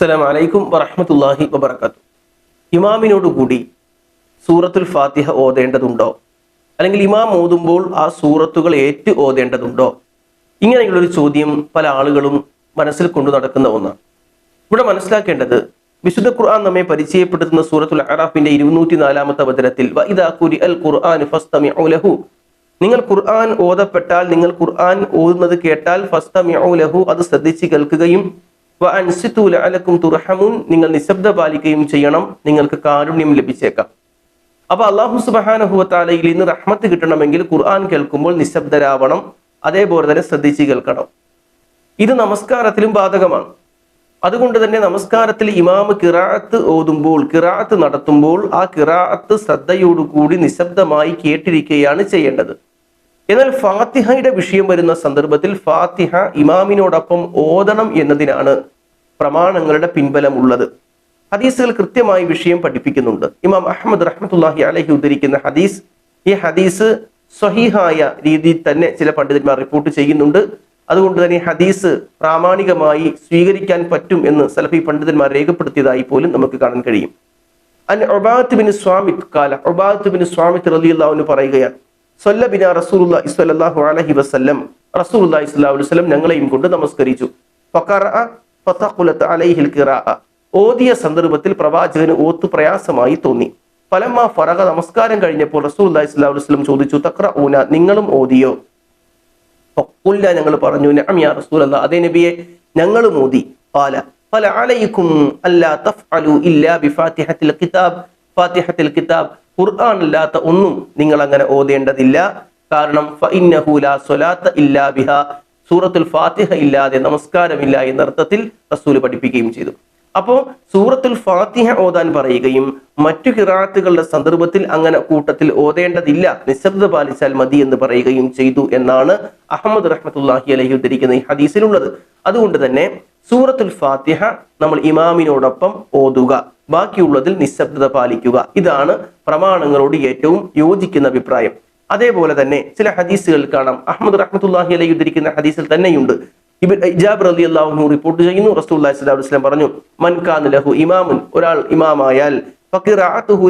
അസ്സലാം വലൈക്കും വറഹമത്തല്ലാഹി വബർക്കാത്തു ഇമാമിനോടുകൂടി സൂറത്തുൽ ഫാത്തിഹ ഓതേണ്ടതുണ്ടോ? അല്ലെങ്കിൽ ഇമാം ഓതുമ്പോൾ ആ സൂറത്തുകൾ ഏറ്റു ഓതേണ്ടതുണ്ടോ? ഇങ്ങനെയുള്ളൊരു ചോദ്യം പല ആളുകളും മനസ്സിൽ കൊണ്ടു നടക്കുന്ന ഒന്നാണ്. ഇവിടെ മനസ്സിലാക്കേണ്ടത് വിശുദ്ധ ഖുർആൻ നമ്മെ പരിചയപ്പെടുത്തുന്ന സൂറത്തുൽ അറാഫിന്റെ ഇരുന്നൂറ്റി നാലാമത്തെ വചനത്തിൽ നിങ്ങൾ ഖുർആൻ ഓതപ്പെട്ടാൽ നിങ്ങൾ ഖുർആൻ ഓതുന്നത് കേട്ടാൽ ലഹു അത് ശ്രദ്ധിച്ച് കേൾക്കുകയും വ അൻസിതു ലഅലക്കും നിങ്ങൾ നിശബ്ദ പാലിക്കുകയും ചെയ്യണം. നിങ്ങൾക്ക് കാരുണ്യം ലഭിച്ചേക്കാം. അപ്പൊ അള്ളാഹു സുബാനഹുവത്താലയിൽ നിന്ന് റഹ്മത്ത് കിട്ടണമെങ്കിൽ ഖുർആൻ കേൾക്കുമ്പോൾ നിശബ്ദരാവണം. അതേപോലെ തന്നെ ശ്രദ്ധിച്ച് കേൾക്കണം. ഇത് നമസ്കാരത്തിലും ബാധകമാണ്. അതുകൊണ്ട് തന്നെ നമസ്കാരത്തിൽ ഇമാമ് കിറാത്ത് ഓതുമ്പോൾ കിറാത്ത് നടത്തുമ്പോൾ ആ കിറാത്ത് ശ്രദ്ധയോടുകൂടി നിശബ്ദമായി കേട്ടിരിക്കുകയാണ് ചെയ്യേണ്ടത്. എന്നാൽ ഫാത്തിഹയുടെ വിഷയം വരുന്ന സന്ദർഭത്തിൽ ഫാത്തിഹ ഇമാമിനോടൊപ്പം ഓതണം എന്നതിനാണ് പ്രമാണങ്ങളുടെ പിൻബലമുള്ളത്. ഹദീസുകൾ കൃത്യമായി വിഷയം പഠിപ്പിക്കുന്നുണ്ട്. ഇമാം അഹമ്മദ് റഹ്മത്തുല്ലാഹി അലഹി ഉദ്ധരിക്കുന്ന ഹദീസ് ഈ ഹദീസ് സ്വഹീഹായ രീതിയിൽ തന്നെ ചില പണ്ഡിതന്മാർ റിപ്പോർട്ട് ചെയ്യുന്നുണ്ട്. അതുകൊണ്ട് തന്നെ ഹദീസ് പ്രാമാണികമായി സ്വീകരിക്കാൻ പറ്റും എന്ന് സലഫി പണ്ഡിതന്മാർ രേഖപ്പെടുത്തിയതായി പോലും നമുക്ക് കാണാൻ കഴിയും. അൻ ഒബാത്ത് ബിൻ സ്വാമിത് കാല. ഒബാത്ത് ബിൻ സ്വാമിത് റലിയുള്ള പറയുകയാണ് ഞങ്ങളെയും കൊണ്ട് നമസ്കരിച്ചു. അലൈഹിൽ ഓതിയ സന്ദർഭത്തിൽ പ്രവാചകന് ഓത്ത് പ്രയാസമായി തോന്നി. ഫലമ്മ ഫറഹ നമസ്കാരം കഴിഞ്ഞപ്പോൾ റസൂൽ ഇസ്ലാഹു വസ്ലം ചോദിച്ചു തക്ര ഊന നിങ്ങളും ഓതിയോ? ഫഖുല്ല ഞങ്ങൾ പറഞ്ഞു നഅം യാ അല്ല അതേ നബിയെ ഞങ്ങളും ഓതി. പാല ഫല അലൈക്കും അല്ലാ തഫ്അലു ഇല്ലാ ബിഫാത്തിഹത്തിൽ കിതാബ്. ഫാത്തിഹത്തിൽ കിതാബ്. ഖുർആൻ ഇല്ലാത്ത ഒന്നും നിങ്ങൾ അങ്ങനെ ഓതേണ്ടതില്ല. കാരണം ഇല്ലാ ബിഹ. സൂറത്തുൽ ഫാത്തിഹ ഇല്ലാതെ നമസ്കാരമില്ല എന്ന അർത്ഥത്തിൽ റസൂൽ പഠിപ്പിക്കുകയും ചെയ്തു. അപ്പോ സൂറത്തുൽ ഫാത്തിഹ ഓതാൻ പറയുകയും മറ്റു കിറാത്തുകളുടെ സന്ദർഭത്തിൽ അങ്ങനെ കൂട്ടത്തിൽ ഓതേണ്ടതില്ല നിശബ്ദ പാലിച്ചാൽ മതി എന്ന് പറയുകയും ചെയ്തു എന്നാണ് അഹമ്മദ് റഹ്മത്തുല്ലാഹി അലഹി ഉദ്ധരിക്കുന്ന ഈ ഹദീസിലുള്ളത്. അതുകൊണ്ട് തന്നെ സൂറത്തുൽ ഫാത്തിഹ നമ്മൾ ഇമാമിനോടൊപ്പം ഓതുക. ബാക്കിയുള്ളതിൽ നിശബ്ദത പാലിക്കുക. ഇതാണ് പ്രമാണങ്ങളോട് ഏറ്റവും യോജിക്കുന്ന അഭിപ്രായം. അതേപോലെ തന്നെ ചില ഹദീസുകൾ കാണാം. അഹമ്മദ് റഹ്മത്തുല്ലാഹി അലൈ ഉദ്ധരിക്കുന്ന ഹദീസിൽ തന്നെയുണ്ട്. ഇബിൻ ഇജാബ് റലി അള്ളാഹു റിപ്പോർട്ട് ചെയ്യുന്നു. റസൂല്ലാഹി സ്വലാഹു പറഞ്ഞു മൻ ഖാൻ ലഹു ഇമാമുൻ ഒരാൾ ഇമാമായാൽ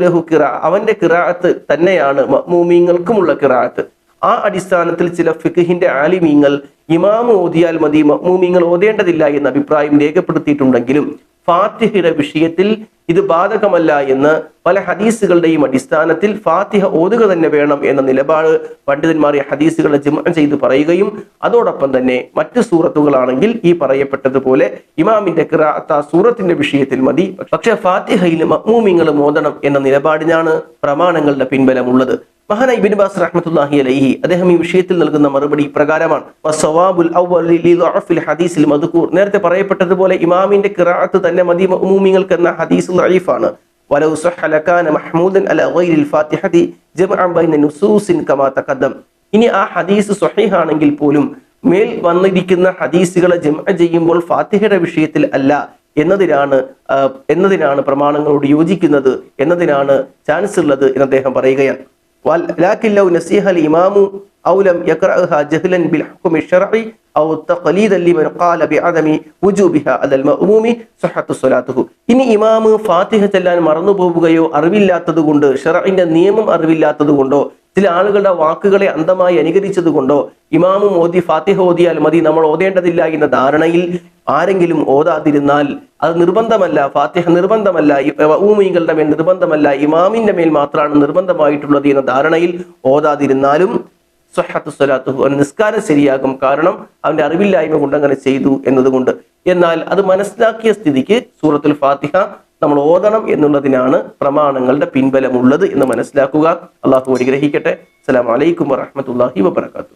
ലഹു കിറ അവന്റെ കിറാഅത്ത് തന്നെയാണ് മമ്മൂമീങ്ങൾക്കുമുള്ള കിറാഅത്ത്. ആ അടിസ്ഥാനത്തിൽ ചില ഫിഖിന്റെ ആലിമീങ്ങൾ ഇമാമ് ഓതിയാൽ മതി മമ്മൂമീങ്ങൾ ഓതേണ്ടതില്ല എന്ന അഭിപ്രായം രേഖപ്പെടുത്തിയിട്ടുണ്ടെങ്കിലും ഫാത്തിഹയുടെ വിഷയത്തിൽ ഇത് ബാധകമല്ല എന്ന് പല ഹദീസുകളുടെയും അടിസ്ഥാനത്തിൽ ഫാത്തിഹ ഓതുക തന്നെ വേണം എന്ന നിലപാട് പണ്ഡിതന്മാർ ഈ ഹദീസുകളെ ജിമ ചെയ്ത് പറയുകയും അതോടൊപ്പം തന്നെ മറ്റു സൂറത്തുകളാണെങ്കിൽ ഈ പറയപ്പെട്ടതുപോലെ ഇമാമിന്റെ കിറാത്ത സൂറത്തിന്റെ വിഷയത്തിൽ മതി. പക്ഷെ ഫാത്തിഹയിൽ മഅ്മൂമിങ്ങൾ മോദണം എന്ന നിലപാടിനാണ് പ്രമാണങ്ങളുടെ പിൻബലമുള്ളത്. മഹാന ഇബിൻ ബാസ് റഹ്മത്തുല്ലാഹി അലൈഹി അദ്ദേഹം ഈ വിഷയത്തിൽ നൽകുന്ന മറുപടി പ്രകാരമാണ്. ഹദീസിൽ മധുക്കൂർ നേരത്തെ പറയപ്പെട്ടതുപോലെ ഇമാമിന്റെ ഖിറാഅത്ത് തന്നെ മതി മഅ്മൂമിങ്ങൾക്ക് എന്ന ഹദീസ് ലഈഫാണ് വലൗ സഹ ലകാന മഹ്മൂദൻ അല ഗൈരിൽ ഫാത്തിഹതി ജംഅൻ ബൈന നുസൂസിൻ കമാ തഖദ്ദം. ഇനി ആ ഹദീസ് സ്വഹീഹാണെങ്കിൽ പോലും മേൽ വന്നിരിക്കുന്ന ഹദീസുകളെ ജമ ചെയ്യുമ്പോൾ ഫാത്തിഹയുടെ വിഷയത്തിൽ അല്ല എന്നതിനാണ് എന്നതിനാണ് പ്രമാണങ്ങളോട് യോജിക്കുന്നത് എന്നതിനാണ് ചാൻസ് ഉള്ളത് എന്ന് അദ്ദേഹം പറയുകയാണ്. ولكن لو نسيها الإمام أو لم يقرأها جهلا بالحكم الشرعي أو تقليدا لمن قال بعدم وجوبها على المأموم صحة صلاته ഇനി ഇമാമ് ഫാത്തിഹ ചെല്ലാൻ മറന്നു പോവുകയോ അറിവില്ലാത്തത് കൊണ്ട് ഷറഇന്റെ നിയമം അറിവില്ലാത്തത് കൊണ്ടോ ചില ആളുകളുടെ വാക്കുകളെ അന്ധമായി അനുകരിച്ചത് കൊണ്ടോ ഇമാമും ഓതി ഫാത്തിഹ ഓതിയാൽ മതി നമ്മൾ ഓതേണ്ടതില്ല എന്ന ധാരണയിൽ ആരെങ്കിലും ഓതാതിരുന്നാൽ അത് നിർബന്ധമല്ല ഫാത്തിഹ നിർബന്ധമല്ല ഊമികളുടെ മേൽ നിർബന്ധമല്ല ഇമാമിന്റെ മേൽ മാത്രമാണ് നിർബന്ധമായിട്ടുള്ളത് എന്ന ധാരണയിൽ ഓതാതിരുന്നാലും സ്വഹത്തു സ്വലാത്തു നിസ്കാരം ശരിയാകും കാരണം അവന്റെ അറിവില്ലായ്മ കൊണ്ട് അങ്ങനെ ചെയ്തു എന്നതുകൊണ്ട്. എന്നാൽ അത് മനസ്സിലാക്കിയ സ്ഥിതിക്ക് സൂറത്തുൽ ഫാത്തിഹ നമ്മൾ ഓതണം എന്നുള്ളതിനാണ് പ്രമാണങ്ങളുടെ പിൻബലമുള്ളത് എന്ന് മനസ്സിലാക്കുക. അള്ളാഹു അനുഗ്രഹിക്കട്ടെ. അസ്സലാമലൈക്കും വറഹമത്തല്ലാഹി വബർക്കാത്തു